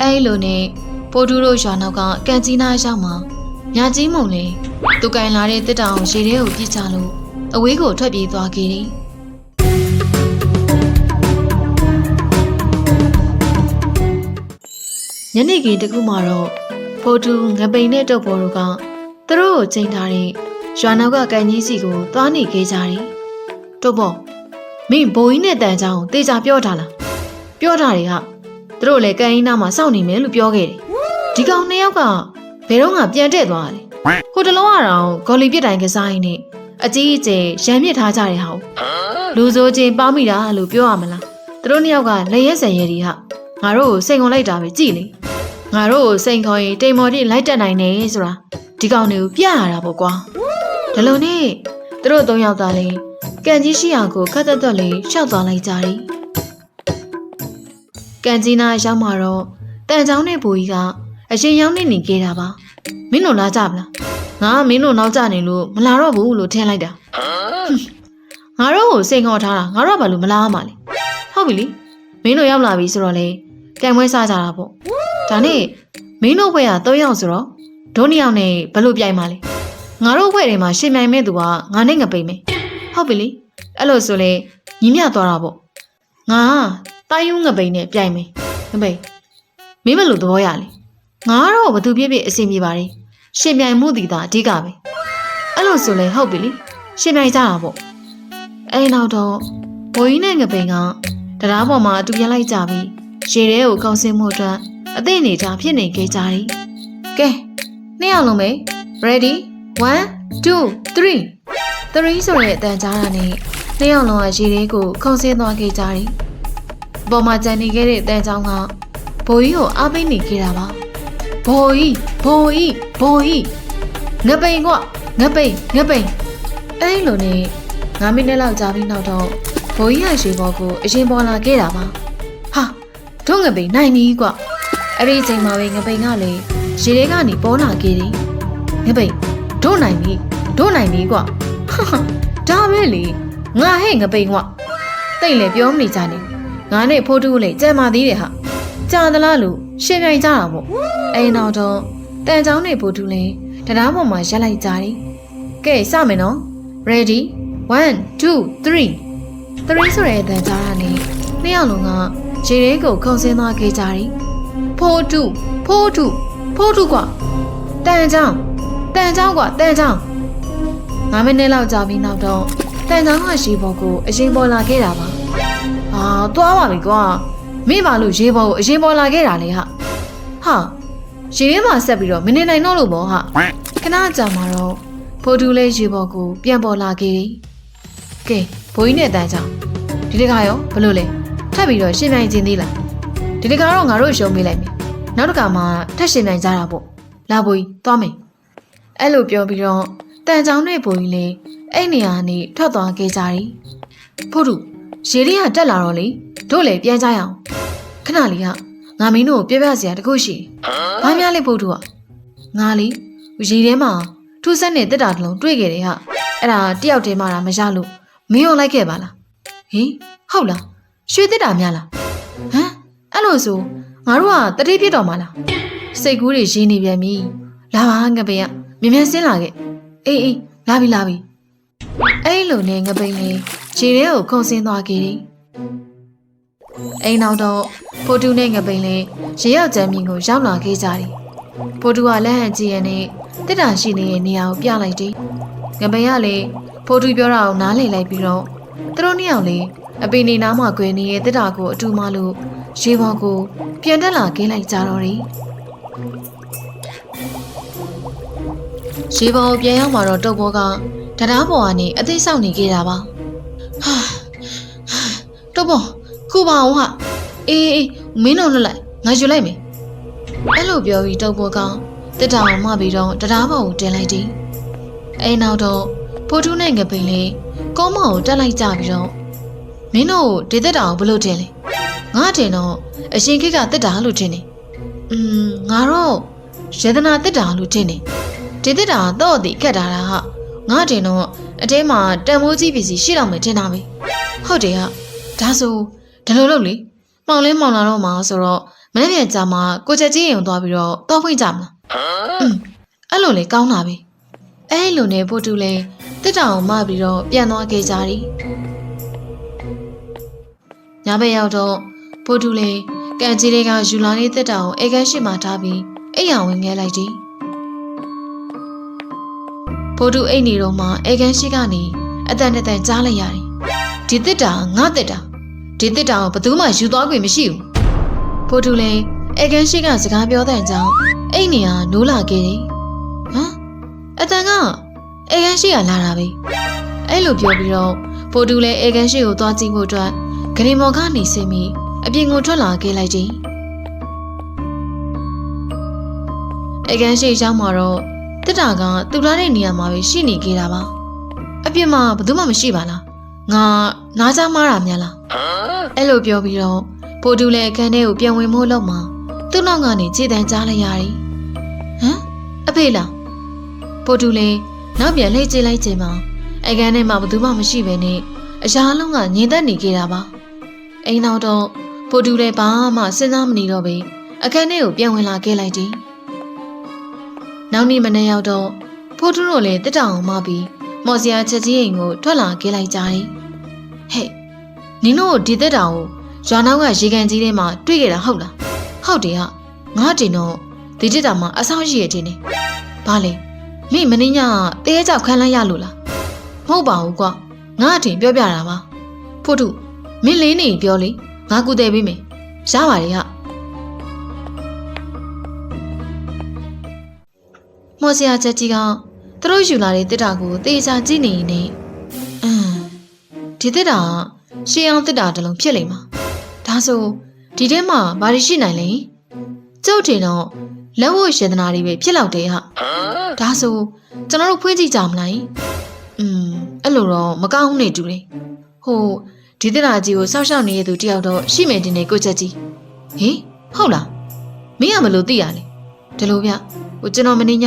အဲ့လိုနဲ့ပိုတူတို့ရွာနောက်ကကန်ကြီးနားရောက်မှာညာကြီးမုံလေသူကင်လာတဲ့တစ်တောင်ရေထဲကိုပြစ်ချလို့အဝေးကိုထွက်ပြေးသွားခဲ့တယ်ညနေခင်းတစ်ခုမှတော့ဖိုတူငပိန်နဲ့တုပ်ပေါ်တို့ကသူတို့ကိုချိန်ထားတဲ့ရွာနောက်ကကန်ကြီးစီကိုသွားနေခဲ့ကြတယ်။တုပ်ပေါ်မင်းဘိုးကြီးနဲ့တန်ချောင်းကိုတေချာပြောထားလား။ပြောထားတယ်ဟာ သူတို့လည်းကန်ကြီးနားမှာစောင့်နေမယ်လို့ပြောခဲ့တယ်။ဒီကောင်နှစ်ယောက်ကဘယ်တော့မှပြန်တဲ့သွားတယ်။ဟိုတလုံးကတော့ဂေါ်လီပြစ်တိုင်ကစားရင်းနဲ့အကြီးအကျယ်ရံမြစ်ထားကြတဲ့ဟာကိုလူဆိုချင်းပေါင်းမိတာလို့ပြောရမလား။သူတို့နှစ်ယောက်ကလက်ရက်ဆယ်ရည်ဒီဟာငါတို့ကိုစိန်ကုန်လိုက်တာပဲကြည်လေ။ငါတို့ကိုစိန်ခေါ်ရင်တိမ်မော်တိလိုက်တက်နိုင်နေဆိုတာဒီကောင်တွေကိုပြရတာပေါ့ကွာဒါလို့နဲ့သူတို့သုံးယောက်သားလေးကန်ကြီးရှိအောင်ကိုခတ်သက်သက်လေးရှောက်သွားလိုက်ကြတယ် ကန်ကြီးနာရောက်မှာတော့တန်ချောင်းနဲ့ဘူကြီးကအရင်ရောက်နေနေခဲ့တာပါမင်းတို့လာကြမလားငါကမင်းတို့နောက်ကျနေလို့မလာတော့ဘူးလို့ထင်လိုက်တာဟွန်းငါတို့ကိုစိန်ခေါ်ထားတာငါတို့ကဘာလို့မလာရမှာလဲဟုတ်ပြီလေမင်းတို့ရောက်လာပြီဆိုတော့လေကံပွဲစားကြတာပေါ့ဒါနဲ့မင်းတို့ဘွဲက၃ယောက်ဆိုတော့ဒုနှစ်ယောက်နဲ့ဘယ်လိုပြိုင်မှာလဲငါတို့ဘွဲတွေမှာရှင်ပြိုင်မဲ့သူကငါနဲ့ငပိမယ်ဟုတ်ပြီလေအဲ့လိုဆိုလေညီမျှသွားတာပေါ့ငါ တိုင်းယုံငပိနဲ့ပြိုင်မယ်ငပိမင်းဘယ်လိုသဘောရလဲငါကတော့ဘသူပြည့်ပြည့်အဆင်ပြေပါတယ်ရှင်ပြိုင်မှုတည်တာအဓိကပဲအဲ့လိုဆိုလေဟုတ်ပြီလေရှင်ပြိုင်ကြတာပေါ့အဲ့နောက်တော့ဘိုးကြီးနဲ့ငပိကတရားပေါ်မှာအတူပြန်လိုက်ကြပြီးရေထဲကိုကောင်းစင်းမှုအတွက်အသိအနေထားဖြစ်နေခဲ့ကြတယ်။ကဲနှစ်ယောက်လုံးပဲ ready 1 2 3 3ဆိုတဲ့အတန်ကြားတာနဲ့နှစ်ယောက်လုံးကရေထဲကိုခုန်ဆင်းသွားခဲ့ကြတယ်။ ပေါ်မှာကြံနေခဲ့တဲ့အတန်ကြောင်းကဘိုးကြီးကိုအားပေးနေခဲ့တာပါ။ဘိုးကြီးဘိုးကြီးဘိုးကြီးငပိန်ကငပိန်ငပိန်အဲ့လိုနဲ့9မိနစ်လောက်ကြာပြီးနောက်တော့ဘိုးကြီးဟာရေပေါ်ကိုအရင်ပေါ်လာခဲ့တာပါ။ဟာတို့ငပိန်နိုင်ပြီကွ။အဲ့ဒီအချိန်မှာပဲငပိန်ကလည်းရေထဲကနေပေါ်လာခဲ့တယ်ငပိန်ဒို့နိုင်ပြီဒို့နိုင်ပြီကွာဟာဟာဒါပဲလေငါဟဲ့ငပိန်ကွာတိတ်လေပြောမနေကြနဲ့ ငါနဲ့ဖိုးတူးလေကြံပါသေးတယ်ဟာကြာသလားလို့ရှင်းပြိုင်ကြတာပေါ့အဲ့နောက်တော့တန်ချောင်းနဲ့ဖိုးတူးလေတရားပေါ်မှာရက်လိုက်ကြတယ်ကဲစမယ်နော် ready 1 2 3 3ဆိုတဲ့အတန်ကြားတာနဲ့နှစ်ယောက်လုံးကရေထဲကိုခုန်ဆင်းသွားခဲ့ကြတယ်ဖိုးတုဖိုးတုဖိုးတုကွာတန်ချောင်းတန်ချောင်းကွာတန်ချောင်းငါးမိနစ်လောက်ကြာပြီးနောက်တော့တန်ချောင်းကရေပေါ်ကိုအရင်ပေါ်လာခဲ့တာပါ ဟာသွားပါပြီကွာမိပါလို့ရေပေါ်ကိုအရင်ပေါ်လာခဲ့တာလေဟာဟာရေထဲမှာဆက်ပြီးတော့မနေနိုင်တော့လို့ပေါ့ဟာခဏကြာမှာတော့ဖိုးတုလေးရေပေါ်ကိုပြန်ပေါ်လာခဲ့တယ်ကဲဘိုးကြီးနဲ့တန်ချောင်းဒီတခါရောဘယ်လိုလဲထပ်ပြီးတော့ရှင်းပြခြင်းသေးလားဒီတခါတော့ငါတို့ရှုံးပေးလိုက်မယ်နောက်တစ်ခါမှထက်ရှင်နိုင်ကြတာပေါ့လာဘိုးကြီးသွားမယ်အဲ့လိုပြောပြီးတော့တန်ချောင်းနဲ့ဘိုးကြီးလည်းအဲ့နေရာကနေထွက်သွားခဲ့ကြတယ်ဖို့တူ ရေတွေကတက်လာတော့လေတို့လည်းပြန်ကြရအောင်ခဏလေးကငါမင်းတို့ကိုပြပြစရာတခုရှိတယ်ဘာများလဲဖို့တူကငါလေရေထဲမှာထူးဆန်းတဲ့တက်တာတစ်လုံးတွေ့ခဲ့တယ်ဟာအဲ့ဒါတယောက်တည်းမှတာမရလို့မင်းရောလိုက်ခဲ့ပါလားဟင်ဟုတ်လားရွှေတက်တာများလားဟမ်အဲ့လိုဆိုငါတို့ကတတိပြစ်တော်မှာလားစိတ်ကူးတွေရင်းနေပြန်ပြီလာပါငပိန်ကမြင်မြန်ဆင်းလာခဲ့အေးအေးလာပြီလာပြီအဲ့လိုနဲ့ငပိန်လေး ခြေထဲကိုခုန်ဆင်းသွားခဲ့တယ်အိမ်နောက်တော့ဖိုတူနဲ့ငပိန်လေးရေရောက်ကျမ်းမြင့်ကိုရောက်လာခဲ့ကြတယ်ဖိုတူကလက်ဟန်ကြည့်ရနဲ့တစ်တာရှိနေတဲ့နေရာကိုပြလိုက်တယ်ငပိန်ကလည်းဖိုတူပြောတာကိုနားလည်လိုက်ပြီးတော့သူတို့နှစ်ယောက်လေးအပင်နေနားမှာ꿰နေတဲ့တစ်တာကိုအတူမလို့ရေပေါ်ကိုပြန်တက်လာခင်းလိုက်ကြတော့တယ်ရေပေါ်ကိုပြန်ရောက်มาတော့တုတ်ဘောကတရားပေါ်ကနေအသိဆောက်နေခဲ့တာပါ ဟာတုတ်ဘောခုပါအောင်ဟာအေးအေးမင်းတို့လွတ်လိုက်ငါယူလိုက်မယ်အဲ့လိုပြောပြီးတုတ်ဘောကတစ်တာအောင်မှပြီးတော့တရားပေါ်ကိုတင်လိုက်တယ်အဲနောက်တော့ဖိုးထူးနဲ့ငပိန်လေးကုန်းမောင်ကိုတက်လိုက်ကြပြီးတော့မင်းတို့ဒေသက်တာကိုဘယ်လိုတင်လဲငါတင်တော့အရှင်ခိကတက်တာလို့တင်နေอืมငါတော့ယေဒနာတက်တာလို့တင်နေဒေသက်တာတော့ဒီခက်တာလားဟာငါတင်တော့ အတဲမှာတန်မိုးကြီးပစ္စည်းရှိတော့မယ်တင်တာပဲဟုတ်တယ်ဟာဒါဆိုဒီလိုလုပ်လေမှောင်လဲမှောင်လာတော့မှာဆိုတော့မနေ့ပြန်ကြာမှကိုချက်ကြီးရင်သွားပြီးတော့တော့ဖွင့်ကြမလားอืมအဲ့လိုလေကောင်းတာပဲအဲ့လိုနဲ့ပို့တူလဲတစ်တောင်မှပြီးတော့ပြန်သွားခဲ့ကြတယ်ညဘက်ရောက်တော့ပို့တူလဲကန်ကြီးတွေကယူလာလေးတစ်တောင်အေကန်းရှိမှထားပြီးအိမ်အောင်ဝင်ခဲ့လိုက်တ ယ်ပို့တူအိမ်နေတော့မှအေကန်းရှိကနေအတန်တန်ကြားလိုက်ရတယ်ဒီတစ်တာငါတစ်တာဒီတစ်တာကိုဘယ်သူမှယူသွားခွင့်မရှိဘူးဖိုတူလည်းအေကန်ရှိကစကားပြောတဲ့ကြောင့်အိတ်နေဟာနိုးလာခဲ့တယ်။ဟမ်အတန်ကအေကန်ရှိကလာတာပဲ။အဲ့လိုပြောပြီးတော့ဖိုတူလည်းအေကန်ရှိကိုသွားကြည့်ဖို့အတွက်ဂရီမော်ကနေဆင်းပြီးအပြင်ကိုထွက်လာခဲ့လိုက်တယ်။အေကန်ရှိရောက်မှာတော့ တက်တာကသူလာတဲ့နေရာမှာပဲရှိနေခဲ့တာပါ။အပြင်မှာဘယ်သူမှမရှိပါလား။ငါနားကြမားတာများလား။အဲ့လိုပြောပြီးတော့ပိုတူလည်းအခန်းထဲကိုပြန်ဝင်ဖို့လောက်မှာသူ့နောက်ကနေခြေတန်းကြားလိုက်ရတယ်။ဟမ်အဖေလားပိုတူလည်းနောက်ပြန်လှည့်ကြည့်လိုက်ချိန်မှာအခန်းထဲမှာဘယ်သူမှမရှိဘဲနဲ့အရာအလုံးကငြိမ်သက်နေကြတာပါ။အိမ်နောက်တော့ပိုတူလည်းဘာမှစဉ်းစားမနေတော့ပဲအခန်းထဲကိုပြန်ဝင်လာခဲ့လိုက်တယ်။ နောက်နေ့မနေ့ရောက်တော့ဖိုးတူတို့လည်းတက်တောင်အောင်မပြီးမော်စရာချက်ကြီးအိမ်ကိုထွက်လာခဲ့လိုက်ကြတယ်။ဟဲ့နင်တို့ဒီတက်တောင်ကိုရွာနောက်ကရေကန်ကြီးထဲမှာတွေ့ခဲ့တာဟုတ်လားဟုတ်တယ်ဟာငါတင်တော့ဒီတက်တာမှာအဆောင်ရှိရတဲ့နေဘာလဲမိမင်းညတဲကြောက်ခန်းလိုက်ရလို့လားမဟုတ်ပါဘူးကွာငါအတင်ပြောပြတာပါဖို့ထုမင်းလေးနေပြောလေငါကူတယ်ပေးမယ်ရပါတယ်ဟာ မော်စရာချက်ကြီးကသူတို့ယူလာတဲ့တက်တာကိုတေချာကြည့်နေနေအင်းဒီတက်တာကရှေးအောင်တက်တာတစ်လုံးဖြစ်လိမ့်မှာဒါဆိုဒီထဲမှာဘာတွေရှိနိုင်လဲကျုပ်ထင်တော့လက်ဝတ်ရှင်သနာတွေပဲဖြစ်လောက်တယ်ဟာဒါဆိုကျွန်တော်တို့ဖွင့်ကြည့်ကြမလားอืมအဲ့လိုတော့မကောင်းဘူးနေတူတယ်ဟိုဒီတနာကြီးကိုစောက်ရှောက်နေတဲ့သူတယောက်တော့ရှိမယ်တင်နေကိုချက်ကြီးဟင်ဟုတ်လားမင်းကမလို့သိရလေဒီလိုဗျ ဟိုကျွန်တော်မင်းည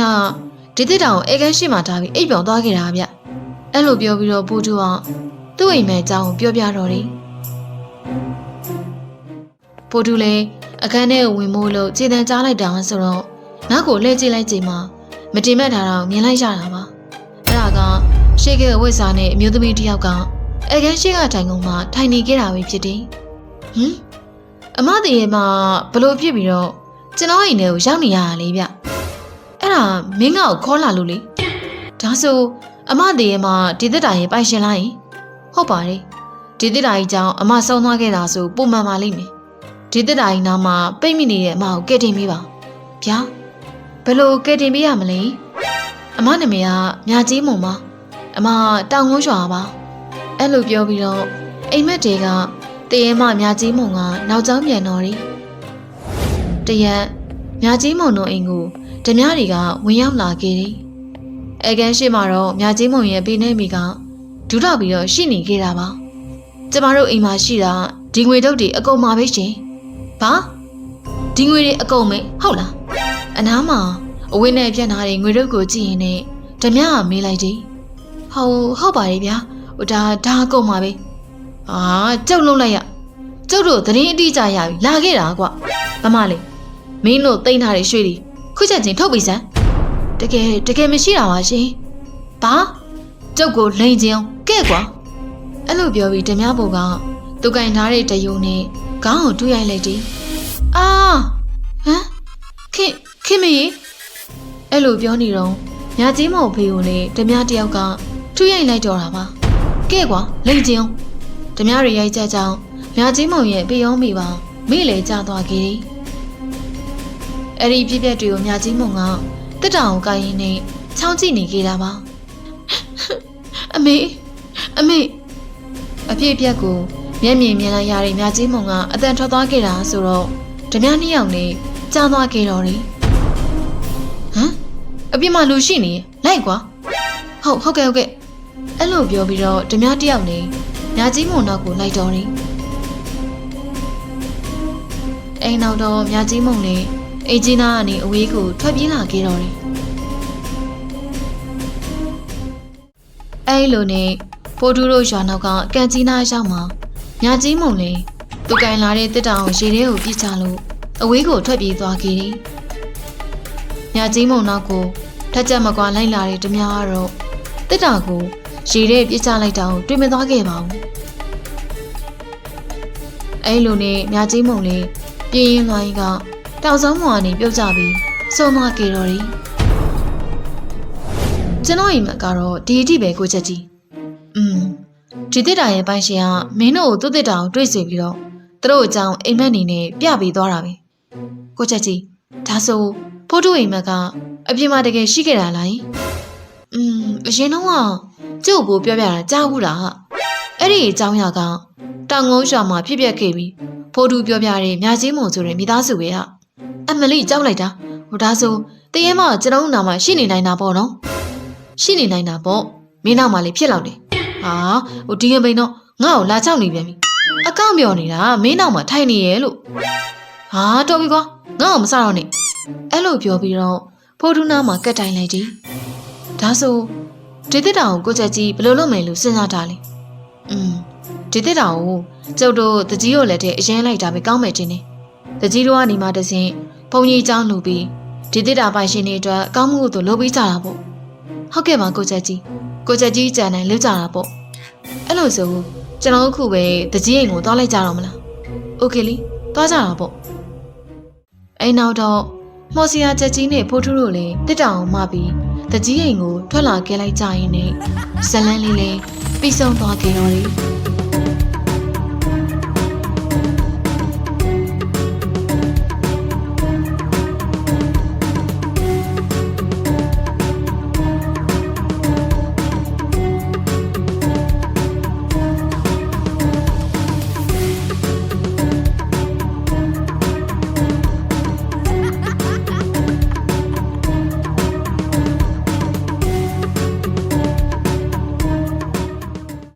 ဒီတစ်တောင်အေကန်းရှိမှထားပြီးအိပ်ပြောင်သွားခဲ့တာဗျအဲ့လိုပြောပြီးတော့ပူတူအောင်သူ့အိမ်မဲအကြောင်းကိုပြောပြတော့တယ်ပိုတူလည်းအခန်းထဲကိုဝင်မို့လို့ခြေတံကြားလိုက်တာဆိုတော့နောက်ကိုလှည့်ကြည့်လိုက်ချိန်မှာမတင်မဲ့ထားတော့မြင်လိုက်ရတာပါအဲ့ဒါကရှေ့ကဝိဇ္ဇာနဲ့အမျိုးသမီးတစ်ယောက်ကအခန်းရှိကထိုင်ကုန်မှာထိုင်နေခဲ့တာပဲဖြစ်တယ်ဟင်အမတည်းရဲ့မှာဘလို့ဖြစ်ပြီးတော့ကျွန်တော်အိမ်ထဲကိုရောက်နေရတာလေဗျ အဲ့ဒါမင်းငါ့ကိုခေါ်လာလို့လေဒါဆိုအမတည်းရဲ့မှာဒီသက်တာရင်ပိုင်ရှင်လားယင်ဟုတ်ပါတယ်ဒီသက်တာကြီးကြောင့်အမဆုံးသွားခဲ့တာဆိုပုံမှန်ပါလိမ့်မယ်ဒီတက်တာကြီးနားမှာပိတ်မိနေတဲ့အမကိုကဲတင်ပေးပါဗျာဘယ်လိုကဲတင်ပေးရမလဲအမနာမည်ကမြကြီးမုံပါအမတောင်ကုန်းရွာပါအဲ့လိုပြောပြီးတော့အိမ်မက်တွေကတရေမမြကြီးမုံကနောက်ကျောင်းပြန်တော်ရီတရက်မြကြီးမုံတို့အိမ်ကို ဓမြတွေကဝင်ရောက်လာခဲ့တယ်အဲကန်ရှိမှတော့မြကြီးမုံရဲ့ပေးနေမိကဒူးတော့ပြီးတော့ရှိနေခဲ့တာပါကျမတို့အိမ်မှာရှိတာဒီငွေတုပ်တွေအကုန်မှာပဲရှင်ဘာဒီငွေတွေအကုန်မေးဟုတ်လားအနားမှာအဝင်းနဲ့ပြန့်ထားတဲ့ငွေရုပ်ကိုကြည့်ရင်လည်းဓမြကမေးလိုက်တယ်ဟုတ်ဟုတ်ပါရဲ့ဗျာဟိုဒါဒါအကုန်ပါပဲအာကျုပ်လုံးလိုက်ရကျုပ်တို့သတင်းအတိအကျရပြီလာခဲ့တာကွမမလေးမင်းတို့တိမ့်ထားတဲ့ရွှေတွေ ခုချက်ချင်းထုတ်ပြီးစမ်းတကယ်တကယ်မရှိတာပါရှင်ဘာကျုပ်ကိုလိန်ချင်အောင်ကဲ့ကွာအဲ့လိုပြောပြီးဓမြဘုံကသူကင်ထားတဲ့တယုံနဲ့ခေါင်းကိုတူးရိုက်လိုက်တယ်။အာဟမ်ခင်ခင်မကြီးအဲ့လိုပြောနေတော့ညာကြီးမောင်ဖေကိုလေဓမြတယောက်ကတူးရိုက်လိုက်တော့တာပါ။ကဲကွာလိန်ကျင်းဓမြတွေရိုက်ကြကြောင်းညာကြီးမောင်ရဲ့ပေရောမိပါမိလေကျသွားခဲ့တယ်။ အဲ့ဒီပြည့်ပြက်တွေကိုညာကြီးမောင်ကတက်တောင်ကိုကိုင်းရင်းနဲ့ချောင်းကြည့်နေခဲ့တာပါ။အမေအမေအပြည့်ပြက်ကိုမျက်မြင်မြင်လိုက်ရတဲ့မြကြီးမုံကအတန်ထွက်သွားခဲ့တာဆိုတော့ဓမြနှစ်ယောက်နဲ့ကြားသွားခဲ့တော့တယ်ဟမ်အပြစ်မှလူရှိနေလိုက်ကွာဟုတ်ဟုတ်ကဲ့ဟုတ်ကဲ့အဲ့လိုပြောပြီးတော့ဓမြတစ်ယောက်နဲ့မြကြီးမုံနောက်ကိုလိုက်တော့တယ်အိမ်နောက်တော့မြကြီးမုံနဲ့ အေဂျီနာကနေအဝေးကိုထွက်ပြေးလာခဲ့တော့တယ်အဲ့လိုနဲ့ပိုတူတို့ရွာနောက်ကကန်ကြီးနာရောက်မှာညာကြီးမုံလေးသူကင်လာတဲ့တစ်တောင်ရေထဲကိုပြစ်ချလို့အဝေးကိုထွက်ပြေးသွားခဲ့တယ်။ညာကြီးမုံနောက်ကိုထက်ချက်မကွာလိုက်လာတဲ့ဓမြကတော့တစ်တာကိုရေထဲပြစ်ချလိုက်တာကိုတွေ့မသွားခဲ့ပါဘူး။အဲလိုနဲ့ညာကြီးမုံလေးပြင်းရင်သွားရင်က တောင်ဆောင်မွာနေပြုတ်ကြပြီးဆုံးသွားခဲ့တော့တယ်။ကျွန်တော်အိမ်မက်ကတော့ဒီအထိပဲကိုချက်ကြီး။อืมဒီတစ်တာရဲ့ပိုင်ရှင်ကမင်းတို့ကိုသူ့တစ်တာကိုတွေ့စေပြီးတော့သူတို့အကြောင်းအိမ်မက်အနေနဲ့ပြပေးသွားတာပဲ။ကိုချက်ကြီးဒါဆိုဖိုးတူအိမ်မက်ကအပြင်မှာတကယ်ရှိခဲ့တာလား။อืมအရင်တော့ကကျုပ်ကိုပြောပြတာကြားဘူးလား။အဲ့ဒီအကြောင်းအရာကတောင်ငုံရွာမှာဖြစ်ပျက်ခဲ့ပြီးဖိုးတူပြောပြတဲ့မြချင်းမုံဆိုတဲ့မိသားစုပဲဟာ။ အမလေးကြောက်လိုက်တာ။ဟိုဒါဆိုတရေမကျွန်တော်တို့နာမှာရှိနေနိုင်တာပေါ့နော်။ရှိနေနိုင်တာပေါ့။မင်းနောက်မှာလေဖြစ်လောက်တယ်။ဟာဟိုဒီငယ်ပိန်တော့ငါ့ကိုလာချောက်နေပြန်ပြီ။အကောင့်ပြောနေတာမင်းနောက်မှာထိုင်နေရဲ့လို့။ဟာတော်ပြီကွာငါ့ကိုမစတော့နဲ့။အဲ့လိုပြောပြီးတော့ဖိုးတူနာမှာကတ်တိုင်လိုက်တယ်။ဒါဆိုဒီတစ်တောင်ကိုကိုချက်ကြီးဘယ်လိုလုပ်မယ်လို့စဉ်းစားထားလဲ။อืมဒီတစ်တောင်ကိုကျုပ်တို့တကြီးကိုလည်းတဲ့အရင်လိုက်တာပဲကောင်းမယ်ချင်းနေ။တကြီးတို့ကနေမှတဆင်း ဘုံကြီးเจ้าလူပြီးဒီတစ်တာပိုင်ရှင်တွေအတွက်အကောင်းမှုကိုလုပ်ပေးကြတာပေါ့။ဟုတ်ကဲ့ပါကိုချက်ကြီး။ကိုချက်ကြီးကြံနိုင်လုပ်ကြတာပေါ့။အဲ့လိုဆိုကျွန်တော်တို့ခုပဲတကြီးအိမ်ကိုသွားလိုက်ကြတော့မလား။โอเคလीသွားကြတာပေါ့။အဲ့နောက်တော့မော်စီယာချက်ကြီးနဲ့ဖိုးထူးတို့လည်းတစ်တောင်မှပြီးတကြီးအိမ်ကိုထွက်လာခဲ့လိုက်ကြရင်နဲ့ဇလန်းလေးလေးပြီးဆုံးသွားခဲ့တော့တယ်